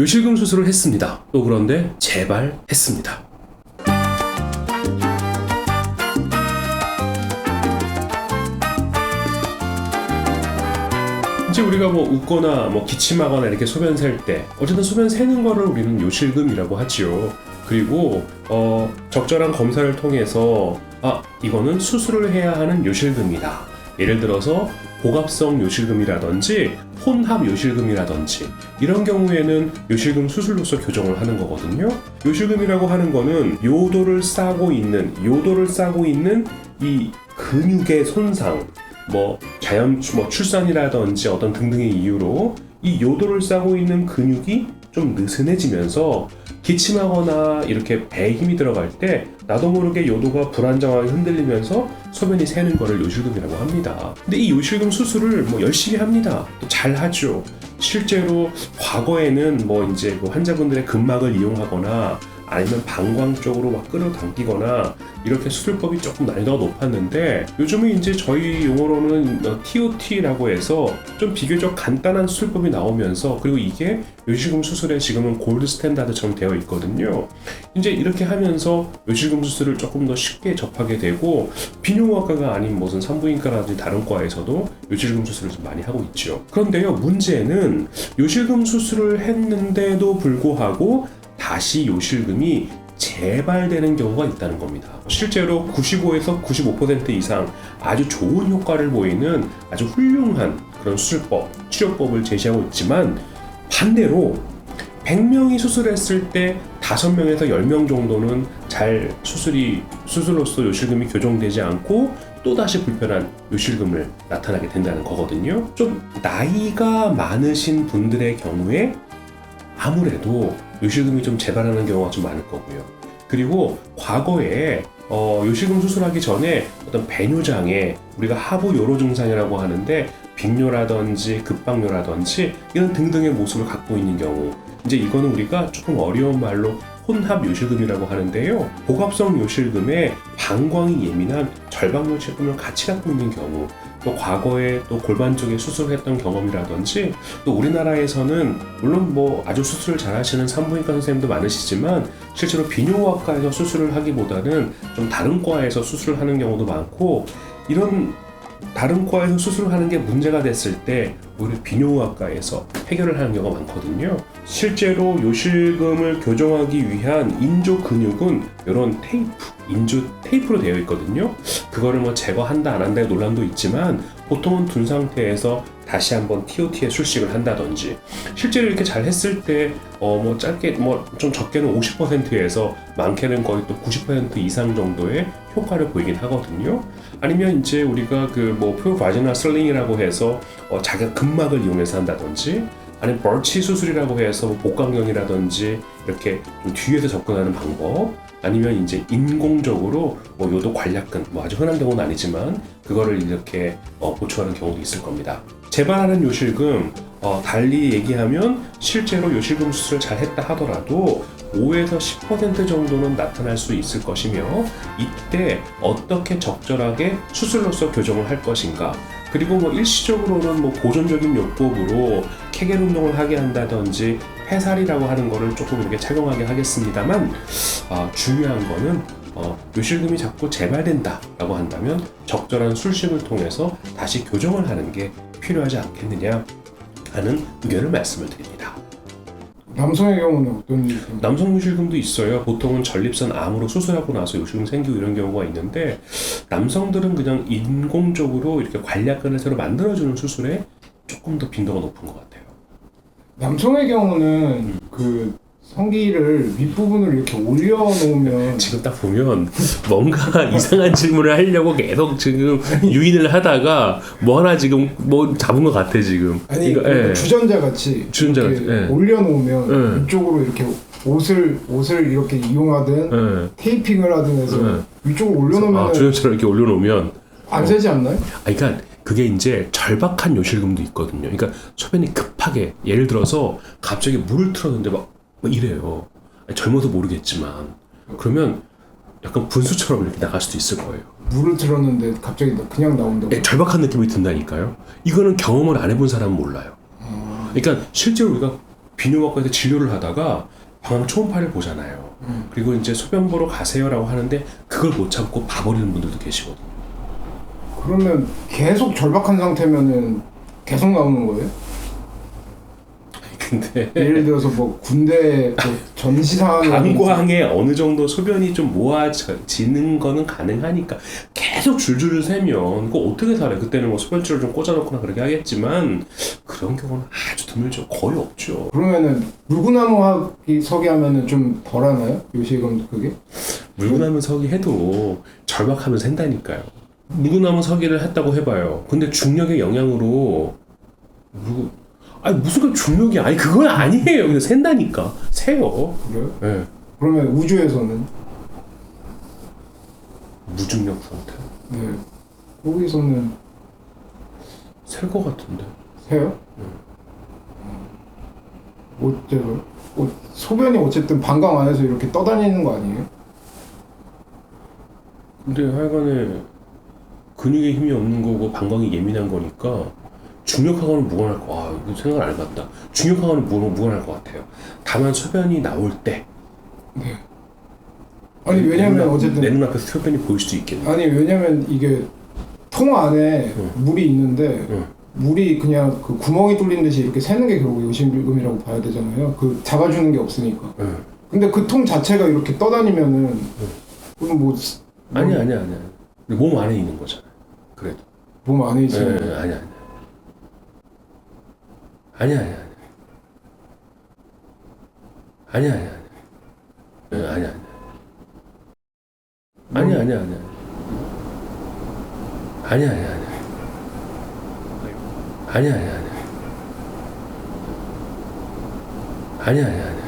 요실금 수술을 했습니다. 또 그런데 재발했습니다. 이제 우리가 뭐 웃거나 뭐 기침하거나 이렇게 소변 셀 때 어쨌든 소변 새는 거를 우리는 요실금이라고 하지요. 그리고 어 적절한 검사를 통해서 아 이거는 수술을 해야 하는 요실금이다. 예를 들어서 복합성 요실금이라든지 혼합 요실금이라든지 이런 경우에는 요실금 수술로서 교정을 하는 거거든요. 요실금이라고 하는 거는 요도를 싸고 있는 요도를 싸고 있는 이 근육의 손상 뭐 자연 뭐 출산이라든지 어떤 등등의 이유로 이 요도를 싸고 있는 근육이 좀 느슨해지면서 기침하거나 이렇게 배에 힘이 들어갈 때 나도 모르게 요도가 불안정하게 흔들리면서 소변이 새는 거를 요실금이라고 합니다. 근데 이 요실금 수술을 뭐 열심히 합니다. 또 잘 하죠. 실제로 과거에는 뭐 이제 뭐 환자분들의 근막을 이용하거나 아니면 방광 쪽으로 막 끌어당기거나 이렇게 수술법이 조금 난이도가 높았는데 요즘은 이제 저희 용어로는 어, TOT라고 해서 좀 비교적 간단한 수술법이 나오면서 그리고 이게 요실금 수술에 지금은 골드 스탠다드처럼 되어 있거든요. 이제 이렇게 하면서 요실금 수술을 조금 더 쉽게 접하게 되고 비뇨기과가 아닌 무슨 산부인과라든지 다른 과에서도 요실금 수술을 좀 많이 하고 있죠. 그런데요 문제는 요실금 수술을 했는데도 불구하고 다시 요실금이 재발되는 경우가 있다는 겁니다. 실제로 95에서 95% 이상 아주 좋은 효과를 보이는 아주 훌륭한 그런 수술법, 치료법을 제시하고 있지만 반대로 100명이 수술했을 때 5명에서 10명 정도는 잘 수술이 수술로서 요실금이 교정되지 않고 또다시 불편한 요실금을 나타나게 된다는 거거든요. 좀 나이가 많으신 분들의 경우에 아무래도 요실금이 좀 재발하는 경우가 좀 많을 거고요. 그리고 과거에 어, 요실금 수술하기 전에 어떤 배뇨장애 우리가 하부 요로 증상이라고 하는데 빈뇨라든지 급박뇨라든지 이런 등등의 모습을 갖고 있는 경우 이제 이거는 우리가 조금 어려운 말로 혼합 요실금이라고 하는데요. 복합성 요실금에 방광이 예민한 절박 요실금을 같이 갖고 있는 경우 또 과거에 또 골반 쪽에 수술했던 경험이라든지 또 우리나라에서는 물론 뭐 아주 수술을 잘하시는 산부인과 선생님도 많으시지만 실제로 비뇨학과에서 수술을 하기보다는 좀 다른 과에서 수술을 하는 경우도 많고 이런 다른 과에서 수술을 하는 게 문제가 됐을 때 오히려 비뇨학과에서 해결을 하는 경우가 많거든요. 실제로 요실금을 교정하기 위한 인조 근육은 이런 테이프, 인조 테이프로 되어 있거든요. 그거를 뭐 제거한다 안 한다의 논란도 있지만 보통은 둔 상태에서 다시 한번 TOT에 술식을 한다든지 실제로 이렇게 잘 했을 때 어 뭐 짧게 뭐 좀 적게는 50%에서 많게는 거의 또 90% 이상 정도의 효과를 보이긴 하거든요. 아니면 이제 우리가 그 뭐 프로바지널 슬링이라고 해서 어 자기가 근막을 이용해서 한다든지 아니면 벌치 수술이라고 해서 뭐 복강경이라든지 이렇게 좀 뒤에서 접근하는 방법 아니면 이제 인공적으로 뭐 요도 관략근 뭐 아주 흔한 경우는 아니지만 그거를 이렇게 어, 보충하는 경우도 있을 겁니다. 재발하는 요실금 어, 달리 얘기하면 실제로 요실금 수술을 잘 했다 하더라도 5에서 10% 정도는 나타날 수 있을 것이며 이때 어떻게 적절하게 수술로서 교정을 할 것인가 그리고 뭐 일시적으로는 뭐 보존적인 요법으로 케겔 운동을 하게 한다든지 해살이라고 하는 거를 조금 이렇게 착용하게 하겠습니다만 아, 중요한 거는 어, 요실금이 자꾸 재발된다라고 한다면 적절한 술식을 통해서 다시 교정을 하는 게 필요하지 않겠느냐 하는 의견을 말씀을 드립니다. 남성의 경우는 어떤 일이 남성 요실금도 있어요. 보통은 전립선 암으로 수술하고 나서 요실금 생기고 이런 경우가 있는데 남성들은 그냥 인공적으로 이렇게 관략근을 새로 만들어주는 수술에 조금 더 빈도가 높은 것 같아요. 남성의 경우는 그 성기를 윗부분을 이렇게 올려놓으면 지금 딱 보면 뭔가 이상한 질문을 하려고 계속 지금 유인을 하다가 뭐 하나 지금 뭐 잡은 것 같아 지금. 아니 이거, 그 예. 주전자 같이 주전자 같이, 예. 올려놓으면 예. 위쪽으로 이렇게 옷을 옷을 이렇게 이용하든 예. 테이핑을 하든 해서 예. 위쪽으로 올려놓으면 아 주연처럼 이렇게 올려놓으면 안 새지 않나요? 아, 그러니까 그게 이제 절박한 요실금도 있거든요. 그러니까 소변이 급하게 예를 들어서 갑자기 물을 틀었는데 막, 막 이래요. 젊어서 모르겠지만 그러면 약간 분수처럼 이렇게 나갈 수도 있을 거예요. 물을 틀었는데 갑자기 나- 그냥 나온다고. 예, 절박한 느낌이 든다니까요. 이거는 경험을 안 해본 사람은 몰라요. 아, 그러니까 실제로 우리가 비뇨기과에서 진료를 하다가 방황 초음파를 보잖아요. 음. 그리고 이제 소변 보러 가세요라고 하는데 그걸 못 참고 봐버리는 분들도 계시거든요. 그러면 계속 절박한 상태면은 계속 나오는 거예요? 근데 예를 들어서 뭐 군대 그 전시 상황 방광에 어느 정도 소변이 좀 모아지는 거는 가능하니까 계속 줄줄을 세면 그거 어떻게 살아요? 그때는 뭐 소변줄을 좀 꽂아놓거나 그렇게 하겠지만 그런 경우는 아주 드물죠. 거의 없죠. 그러면은 물구나무 하기 서기 하면은 좀 덜하나요? 요실금 그게? 물구나무 서기 해도 절박하면 샌다니까요. 물구나무 서기를 했다고 해봐요. 근데 중력의 영향으로 물구 아니 무슨 그 중력이 아니 그건 아니에요. 근데 샌다니까 세요. 그래요? 예. 그러면 우주에서는 무중력 상태 네 거기서는 셀것 같은데. 세요? 어째요? 어, 소변이 어쨌든 방광 안에서 이렇게 떠다니는 거 아니에요? 근데 하여간에 근육에 힘이 없는 거고 방광이 예민한 거니까 중력하고는 무관할 거. 아 이거 생각을 안 해봤다. 중력하고는 무, 무관할 것 같아요. 다만 소변이 나올 때. 아니 왜냐면 내 눈앞- 어쨌든 내 눈앞에서 소변이 보일 수도 있겠네. 아니 왜냐면 이게 통 안에 응. 물이 있는데 응. 물이 그냥 그 구멍이 뚫린 듯이 이렇게 새는 게 결국 요실금이라고 봐야 되잖아요. 그 잡아주는 게 없으니까. 응. 근데 그 통 자체가 이렇게 떠다니면은 그럼 뭐 아니 아니 아니. 몸 안에 있는 거잖아. 그래도. 몸 안에 예, 있으면 예, 아니 아니. 아니 아니 아니. 아니 아니 아니. 예, 아니 아니. 아니 아니 아니. 아니 아니 아니. 아니 아니 아니. 아니 아니 아니.